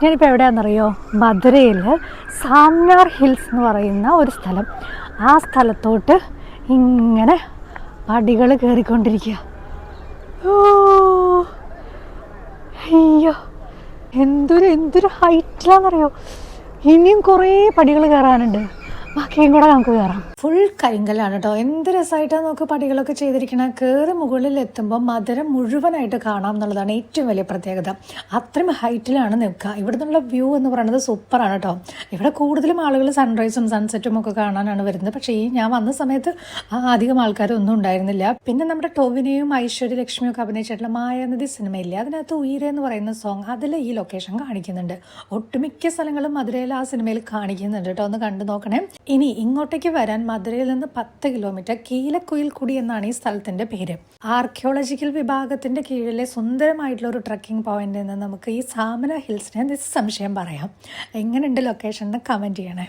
ഞാനിപ്പോൾ എവിടെയാണെന്നറിയോ? മധുരയിൽ സാമ്നാർ ഹിൽസ് എന്ന് പറയുന്ന ഒരു സ്ഥലം. ആ സ്ഥലത്തോട്ട് ഇങ്ങനെ പടികൾ കയറിക്കൊണ്ടിരിക്കുക അയ്യോ എന്തൊരു എന്തൊരു ഹൈറ്റിലാണെന്നറിയോ ഇനിയും കുറേ പടികൾ കയറാനുണ്ട് ബാക്കിയും കൂടെ നമുക്ക് കയറാം ഫുൾ കരിങ്കല്ലാണ് കേട്ടോ എന്ത് രസമായിട്ടാണ് നമുക്ക് പടികളൊക്കെ ചെയ്തിരിക്കണം. കയറി മുകളിൽ എത്തുമ്പോൾ മധുരം മുഴുവനായിട്ട് കാണാം എന്നുള്ളതാണ് ഏറ്റവും വലിയ പ്രത്യേകത. അത്രയും ഹൈറ്റിലാണ് നിൽക്കുക. ഇവിടെ നിന്നുള്ള വ്യൂ എന്ന് പറയുന്നത് സൂപ്പറാണ് കേട്ടോ ഇവിടെ കൂടുതലും ആളുകൾ സൺറൈസും സൺസെറ്റും ഒക്കെ കാണാനാണ് വരുന്നത്. പക്ഷേ ഈ ഞാൻ വന്ന സമയത്ത് അധികം ആൾക്കാരൊന്നും ഉണ്ടായിരുന്നില്ല. പിന്നെ നമ്മുടെ ടോവിനെയും ഐശ്വര്യ ലക്ഷ്മിയും ഒക്കെ അഭിനയിച്ചിട്ടുള്ള മായാനദി സിനിമയില്ലേ? അതിനകത്ത് ഉയരെ എന്ന് പറയുന്ന സോങ് അതിൽ ഈ ലൊക്കേഷൻ കാണിക്കുന്നുണ്ട്. ഒട്ടുമിക്ക സ്ഥലങ്ങളും മധുരയിൽ ആ സിനിമയിൽ കാണിക്കുന്നുണ്ട് കേട്ടോ ഒന്ന് കണ്ടു നോക്കണേ. ഇനി ഇങ്ങോട്ടേക്ക് വരാൻ മധുരയിൽ നിന്ന് പത്ത് കിലോമീറ്റർ കീലക്കുയിൽ കുടി എന്നാണ് ഈ സ്ഥലത്തിന്റെ പേര്. ആർക്കിയോളജിക്കൽ വിഭാഗത്തിന്റെ കീഴിലെ സുന്ദരമായിട്ടുള്ള ഒരു ട്രക്കിംഗ് പോയിന്റിൽ നിന്ന് നമുക്ക് ഈ സാമന ഹിൽസിനെ നിസ്സംശയം പറയാം. എങ്ങനെയുണ്ട് ലൊക്കേഷൻ എന്ന് കമന്റ് ചെയ്യണേ.